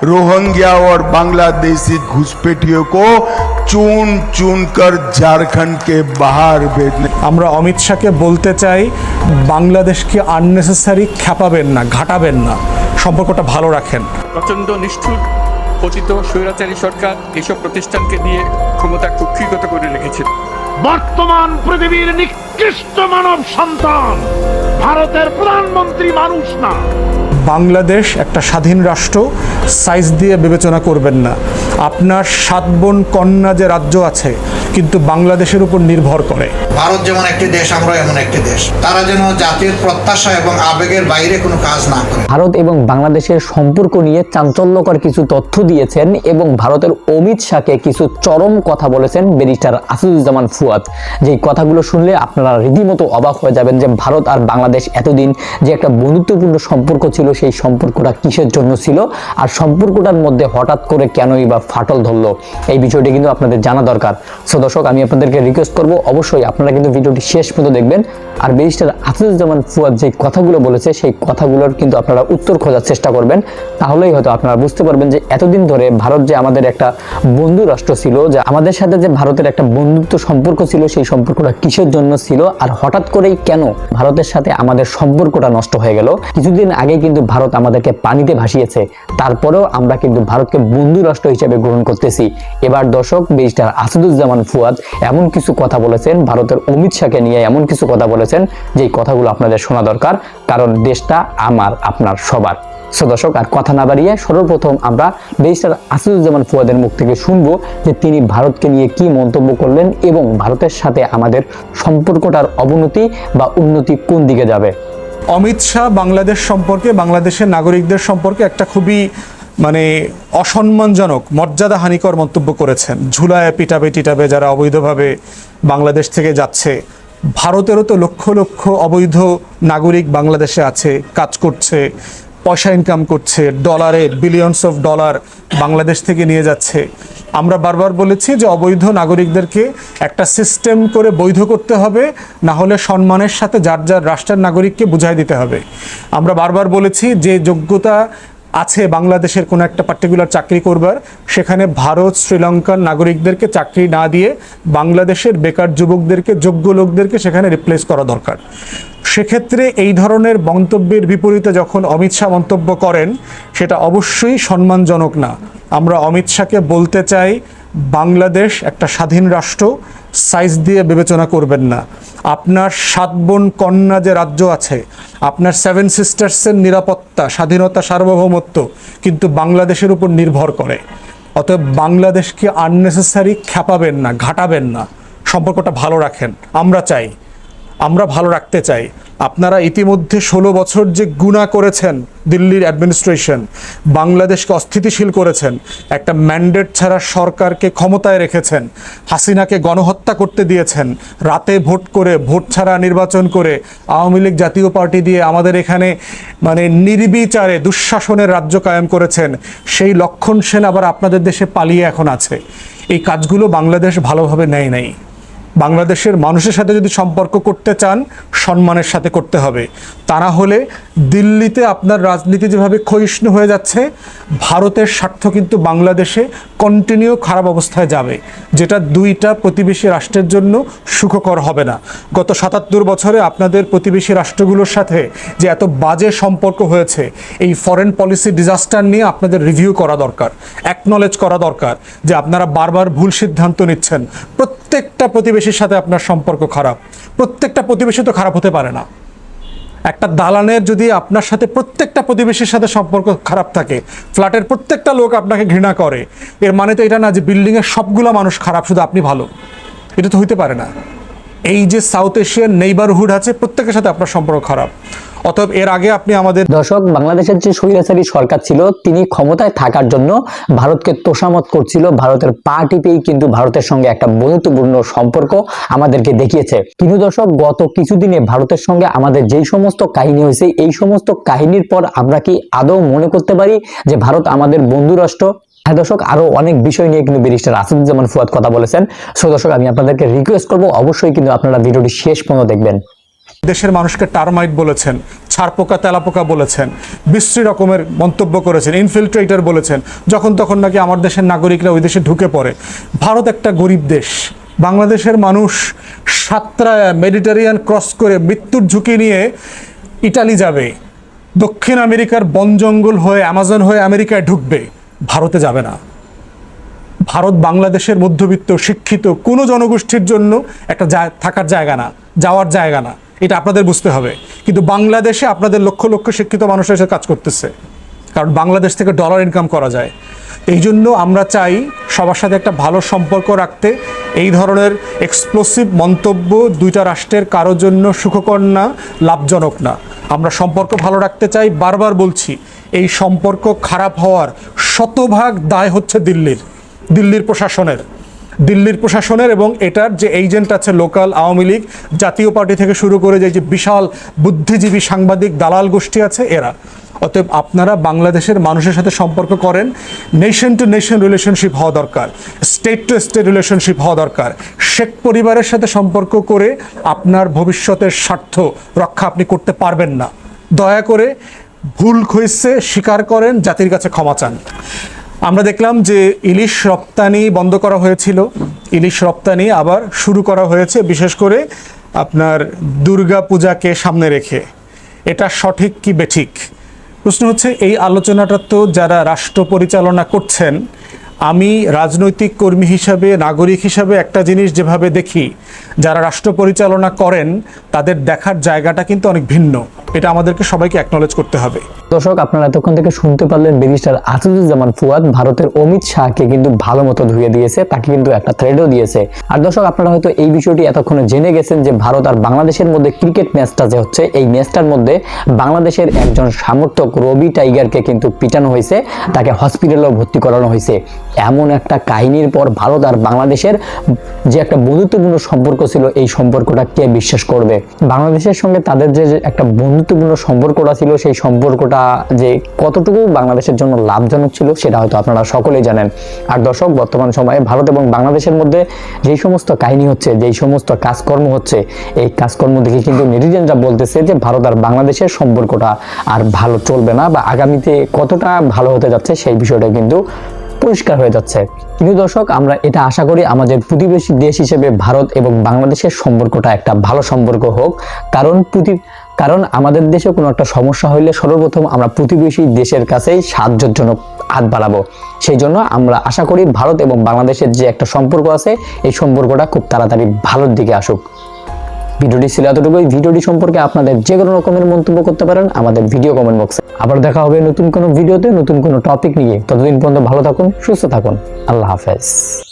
Rohingya और बांग्लादेशी घुसपैठियों को चुन चुन कर झारखंड के बाहर भेजने আমরা অমিত শাহকে বলতে চাই বাংলাদেশকে আননেসেসারি খ্যাপাবেন না ঘাটাবেন না সম্পর্কটা ভালো রাখেন প্রচণ্ড নিষ্ঠুর পতিত স্বৈরাচারী সরকার এসব প্রতিষ্ঠানকে নিয়ে ক্ষমতা কুক্ষিগত করে রেখেছে বর্তমান পৃথিবীর নিকৃষ্ট মানব সন্তান ভারতের প্রধানমন্ত্রী মানুষ না বাংলাদেশ একটা স্বাধীন রাষ্ট্র সাইজ দিয়ে বিবেচনা করবেন না। আপনার সাত বোন কন্যা যে রাজ্য আছে কিন্তু বাংলাদেশের উপর নির্ভর করে। ভারত যেমন একটি দেশ আমরা এমন একটি দেশ। তারা যেন জাতির প্রত্যাশা এবং আবেগের বাইরে কোনো কাজ না করে। ভারত এবং বাংলাদেশের সম্পর্ক নিয়ে চাঞ্চল্যকর কিছু তথ্য দিয়েছেন এবং ভারতের অমিত শাহকে কিছু চরম কথা বলেছেন ব্যারিস্টার আসিদুজ্জামান ফুয়াদ। যেই কথাগুলো শুনলে আপনারা রীতিমতো অবাক হয়ে যাবেন যে ভারত আর বাংলাদেশ এতদিন যে একটা বন্ধুত্বপূর্ণ সম্পর্ক ছিল সেই সম্পর্কটা কিসের জন্য ছিল? আর সম্পর্কটার মধ্যে হঠাৎ করে কেনই বা ফাটল ধরলো? এই বিষয়টি কিন্তু আপনাদের জানা দরকার। সো দর্শক, আমি আপনাদেরকে রিকোয়েস্ট করব, অবশ্যই আপনারা কিন্তু ভিডিওটি শেষ পর্যন্ত দেখবেন। আর ব্যারিস্টার আসিদুজ্জামান ফুয়াদ যে কথাগুলো বলেছে, সেই কথাগুলোর কিন্তু আপনারা উত্তর খোঁজার চেষ্টা করবেন। তাহলেই হয়তো আপনারা বুঝতে পারবেন যে এতদিন ধরে ভারত যে আমাদের একটা বন্ধু রাষ্ট্র ছিল, যে আমাদের সাথে যে ভারতের একটা বন্ধুত্ব সম্পর্ক ছিল, সেই সম্পর্কটা কিসের জন্য ছিল, আর হঠাৎ করেই কেন ভারতের সাথে আমাদের সম্পর্কটা নষ্ট হয়ে গেল? কিছুদিন আগে কিন্তু ভারত আমাদেরকে পানিতে ভাসিয়েছে। তারপরেও আমরা কিন্তু ভারতকে বন্ধু রাষ্ট্র হিসেবে গ্রহণ করতেছি। এবার দর্শক, ব্যারিস্টার আসাদুজ্জামান ফুয়াদ এমন কিছু কথা বলেছেন, ভারতের অমিত শাহকে নিয়ে এমন কিছু কথা বলেছেন যে কথাগুলো আপনাদের শোনা দরকার, কারণ দেশটা আমার, আপনার সবার। সো দর্শক, আর কথা না বাড়িয়ে সর্বপ্রথম আমরা ব্যারিস্টার আসিদুজ্জামান ফুয়াদের মুখ থেকে শুনব যে তিনি ভারতকে নিয়ে কি মন্তব্য করলেন এবং ভারতের সাথে আমাদের সম্পর্কটার অবনতি বা উন্নতি কোন দিকে যাবে। অমিত শাহ বাংলাদেশ সম্পর্কে, বাংলাদেশের নাগরিকদের সম্পর্কে একটা খুবই মানে অসম্মানজনক মর্যাদা হানিকর মন্তব্য করেছেন। ঝুলায় পিটাবে টিটাবে যারা অবৈধভাবে বাংলাদেশ থেকে যাচ্ছে, ভারতেরও তো লক্ষ লক্ষ অবৈধ নাগরিক বাংলাদেশে আছে, কাজ করছে, পয়সা ইনকাম করছে ডলারে বিলিয়নস অফ ডলার বাংলাদেশ থেকে নিয়ে যাচ্ছে। আমরা বারবার বলেছি যে অবৈধ নাগরিকদেরকে একটা সিস্টেম করে বৈধ করতে হবে, না হলে সম্মানের সাথে যার যার রাষ্ট্রের নাগরিককে বুঝাই দিতে হবে। আমরা বারবার বলেছি যে যোগ্যতা আছে বাংলাদেশের কোনো একটা পার্টিকুলার চাকরি করবার, সেখানে ভারত, শ্রীলঙ্কার নাগরিকদেরকে চাকরি না দিয়ে বাংলাদেশের বেকার যুবকদেরকে, যোগ্য লোকদেরকে সেখানে রিপ্লেস করা দরকার। সেক্ষেত্রে এই ধরনের মন্তব্যের বিপরীতে যখন অমিত শাহ মন্তব্য করেন, সেটা অবশ্যই সম্মানজনক না। আমরা অমিত শাহকে বলতে চাই বাংলাদেশ একটা স্বাধীন রাষ্ট্র সাইজ দিয়ে বিবেচনা করবেন না। আপনার সাত বোন কন্যা যে রাজ্য আছে, আপনার সেভেন সিস্টার্সের নিরাপত্তা, স্বাধীনতা, সার্বভৌমত্ব কিন্তু বাংলাদেশের উপর নির্ভর করে। অতএব বাংলাদেশকে আননেসেসারি খ্যাপাবেন না, ঘাটাবেন না। সম্পর্কটা ভালো রাখেন। আমরা চাই, আমরা ভালো রাখতে চাই। আপনারা ইতিমধ্যে ষোলো বছর যে গুণা করেছেন দিল্লির অ্যাডমিনিস্ট্রেশন, বাংলাদেশকে অস্থিতিশীল করেছেন, একটা ম্যান্ডেট ছাড়া সরকারকে ক্ষমতায় রেখেছেন, হাসিনাকে গণহত্যা করতে দিয়েছেন, রাতে ভোট করে, ভোট ছাড়া নির্বাচন করে, আওয়ামী লীগ জাতীয় পার্টি দিয়ে আমাদের এখানে মানে নির্বিচারে দুঃশাসনের রাজ্য কায়েম করেছেন, সেই লক্ষণ সেন আবার আপনাদের দেশে পালিয়ে এখন আছে। এই কাজগুলো বাংলাদেশ ভালোভাবে নেয় নাই। বাংলাদেশের মানুষের সাথে যদি সম্পর্ক করতে চান, সম্মানের সাথে করতে হবে। তা না হলে দিল্লিতে আপনার রাজনীতি যেভাবে ক্ষয়িষ্ণু হয়ে যাচ্ছে, ভারতের স্বার্থ কিন্তু বাংলাদেশে কন্টিনিউ খারাপ অবস্থায় যাবে, যেটা দুইটা প্রতিবেশী রাষ্ট্রের জন্য সুখকর হবে না। গত সাতাত্তর বছরে আপনাদের প্রতিবেশী রাষ্ট্রগুলোর সাথে যে এত বাজে সম্পর্ক হয়েছে, এই ফরেন পলিসি ডিজাস্টার নিয়ে আপনাদের রিভিউ করা দরকার অ্যাকনলেজ করা দরকার যে আপনারা বারবার ভুল সিদ্ধান্ত নিচ্ছেন। প্রত্যেকটা প্রতিবেশীর সাথে আপনার সম্পর্ক খারাপ। প্রত্যেকটা প্রতিবেশী তো খারাপ হতে পারে না। একটা দালানের যদি আপনার সাথে প্রত্যেকটা প্রতিবেশীর সাথে সম্পর্ক খারাপ থাকে, ফ্ল্যাটের প্রত্যেকটা লোক আপনাকে ঘৃণা করে, এর মানে তো এটা না যে বিল্ডিংয়ের সবগুলো মানুষ খারাপ, শুধু আপনি ভালো। এটা তো হইতে পারে না। এই যে সাউথ এশিয়ান নেইবারহুড আছে, প্রত্যেকের সাথে আপনার সম্পর্ক খারাপ। অতএব এর আগে আপনি আমাদের দর্শক, বাংলাদেশের যে স্বৈরাচারী সরকার ছিল, তিনি ক্ষমতায় থাকার জন্য ভারতকে তোষামত করছিল। ভারতের পা টিপেই কিন্তু ভারতের সঙ্গে একটা বন্ধুত্বপূর্ণ সম্পর্ক আমাদেরকে দেখিয়েছে। কিন্তু দর্শক, গত কিছুদিনে ভারতের সঙ্গে আমাদের যেই সমস্ত কাহিনী হয়েছে, এই সমস্ত কাহিনীর পর আমরা কি আদৌ মনে করতে পারি যে ভারত আমাদের বন্ধু রাষ্ট্র হ্যাঁ দর্শক, আরও অনেক বিষয় নিয়ে কিন্তু ব্যারিস্টার আসিদুজ্জামান ফুয়াদ কথা বলেছেন। সো দর্শক, আমি আপনাদেরকে রিকোয়েস্ট করব, অবশ্যই কিন্তু আপনারা ভিডিওটি শেষ পর্যন্ত দেখবেন। দেশের মানুষকে টার্মাইট বলেছেন ছারপোকা তেলাপোকা বলেছেন, বিশ্রী রকমের মন্তব্য করেছেন ইনফিল্ট্রেটর বলেছেন, যখন তখন নাকি আমার দেশের নাগরিকরা ওই দেশে ঢুকে পড়ে। ভারত একটা গরিব দেশ। বাংলাদেশের মানুষ সাতরায়, মেডিটেরিয়ান ক্রস করে মৃত্যুর ঝুঁকি নিয়ে ইটালি যাবে। দক্ষিণ আমেরিকার বন জঙ্গল হয়ে, অ্যামাজন হয়ে আমেরিকায় ঢুকবে। ভারতে যাবে না। ভারত বাংলাদেশের মধ্যবিত্ত, শিক্ষিত, কোনো জনগোষ্ঠীর জন্য একটা থাকার জায়গা না, যাওয়ার জায়গা না। এটা আপনাদের বুঝতে হবে। কিন্তু বাংলাদেশে আপনাদের লক্ষ লক্ষ শিক্ষিত মানুষের এসে কাজ করতেছে। কারণ বাংলাদেশ থেকে ডলার ইনকাম করা যায়। এই জন্য আমরা চাই সবার সাথে একটা ভালো সম্পর্ক রাখতে। এই ধরনের এক্সপ্লোসিভ মন্তব্য দুইটা রাষ্ট্রের কারোর জন্য সুখকর না, লাভজনক না। আমরা সম্পর্ক ভালো রাখতে চাই। বারবার বলছি, এই সম্পর্ক খারাপ হওয়ার শতভাগ দায় হচ্ছে দিল্লির দিল্লির প্রশাসনের। দিল্লির প্রশাসনের এবং এটার যে এজেন্ট আছে লোকাল আওয়ামী লীগ, জাতীয় পার্টি থেকে শুরু করে যে যে বিশাল বুদ্ধিজীবী সাংবাদিক দালাল গোষ্ঠী আছে, এরা। অতএব আপনারা বাংলাদেশের মানুষের সাথে সম্পর্ক করেন। নেশন টু নেশন রিলেশনশিপ হওয়া দরকার। স্টেট টু স্টেট রিলেশনশিপ হওয়া দরকার। শেখ পরিবারের সাথে সম্পর্ক করে আপনার ভবিষ্যতের স্বার্থ রক্ষা আপনি করতে পারবেন না। দয়া করে ভুল হয়েছে স্বীকার করেন, জাতির কাছে ক্ষমা চান। আমরা দেখলাম যে ইলিশ রপ্তানি বন্ধ করা হয়েছিল। ইলিশ রপ্তানি আবার শুরু করা হয়েছে, বিশেষ করে আপনার দুর্গা পূজাকে সামনে রেখে। এটা সঠিক কি বেঠিক? প্রশ্ন হচ্ছে, এই আলোচনাটা তো যারা রাষ্ট্র পরিচালনা করছেন, আমি রাজনৈতিক কর্মী হিসাবে, নাগরিক হিসাবে একটা জিনিস যেভাবে দেখি, যারা রাষ্ট্র পরিচালনা করেন, তাদের দেখার জায়গাটা কিন্তু অনেক ভিন্ন। এটা আমাদেরকে সবাইকে অ্যাকনলেজ করতে হবে। দর্শক, আপনারা এতক্ষণ থেকে শুনতে পারলেন ব্যারিস্টার আসিদুজ্জামান ফুয়াদ, ভারতের অমিত শাহকে কিন্তু ভালো মতো ধুয়ে দিয়েছে, তাকে কিন্তু একটা থ্রেডও দিয়েছে। আর দর্শক, আপনারা হয়তো এই বিষয়টি এতক্ষণে জেনে গেছেন যে ভারত আর বাংলাদেশের মধ্যে ক্রিকেট ম্যাচটা যে হচ্ছে, এই ম্যাচটার মধ্যে বাংলাদেশের একজন সমর্থক রবি টাইগারকে কিন্তু পিটানো হয়েছে, তাকে হসপিটালেও ভর্তি করানো হয়েছে। এমন একটা কাহিনীর পর ভারত আর বাংলাদেশের যে একটা বন্ধুত্বপূর্ণ সম্পর্ক ছিল, এই সম্পর্কটা কে বিশ্বাস করবে? বাংলাদেশের সঙ্গে তাদের যে একটা বন্ধুত্বপূর্ণ সম্পর্কটা ছিল, সেই সম্পর্কটা যে কতটুকু বাংলাদেশের জন্য লাভজনক ছিল সেটা হয়তো আপনারা সকলেই জানেন। আর দর্শক, বর্তমান সময়ে ভারত এবং বাংলাদেশের মধ্যে যেই সমস্ত কাহিনী হচ্ছে যেই সমস্ত কাজকর্ম হচ্ছে, এই কাজকর্ম দেখে কিন্তু নেটিজেনরা বলতেছে যে ভারত আর বাংলাদেশের সম্পর্কটা আর ভালো চলবে না বা আগামীতে কতটা ভালো হতে যাচ্ছে সেই বিষয়টা কিন্তু পরিষ্কার হয়ে যাচ্ছে। কিন্তু দর্শক, আমরা এটা আশা করি আমাদের প্রতিবেশী দেশ হিসেবে ভারত এবং বাংলাদেশের সম্পর্কটা একটা ভালো সম্পর্ক হোক। কারণ প্রতি কারণ আমাদের দেশে কোনো একটা সমস্যা হইলে সর্বপ্রথম আমরা প্রতিবেশী দেশের কাছেই সাহায্যের জন্য হাত বাড়াবো। সেই জন্য আমরা আশা করি ভারত এবং বাংলাদেশের যে একটা সম্পর্ক আছে, এই সম্পর্কটা খুব তাড়াতাড়ি ভালোর দিকে আসুক। ভিডিওটি ছিল এতটুকুই। ভিডিওটি সম্পর্কে আপনাদের যে কোনো রকমের মন্তব্য করতে পারেন আমাদের ভিডিও কমেন্ট বক্সে আবার দেখা হবে নতুন কোনো ভিডিওতে নতুন কোনো টপিক নিয়ে। ততদিন পর্যন্ত ভালো থাকুন, সুস্থ থাকুন। আল্লাহ হাফেজ।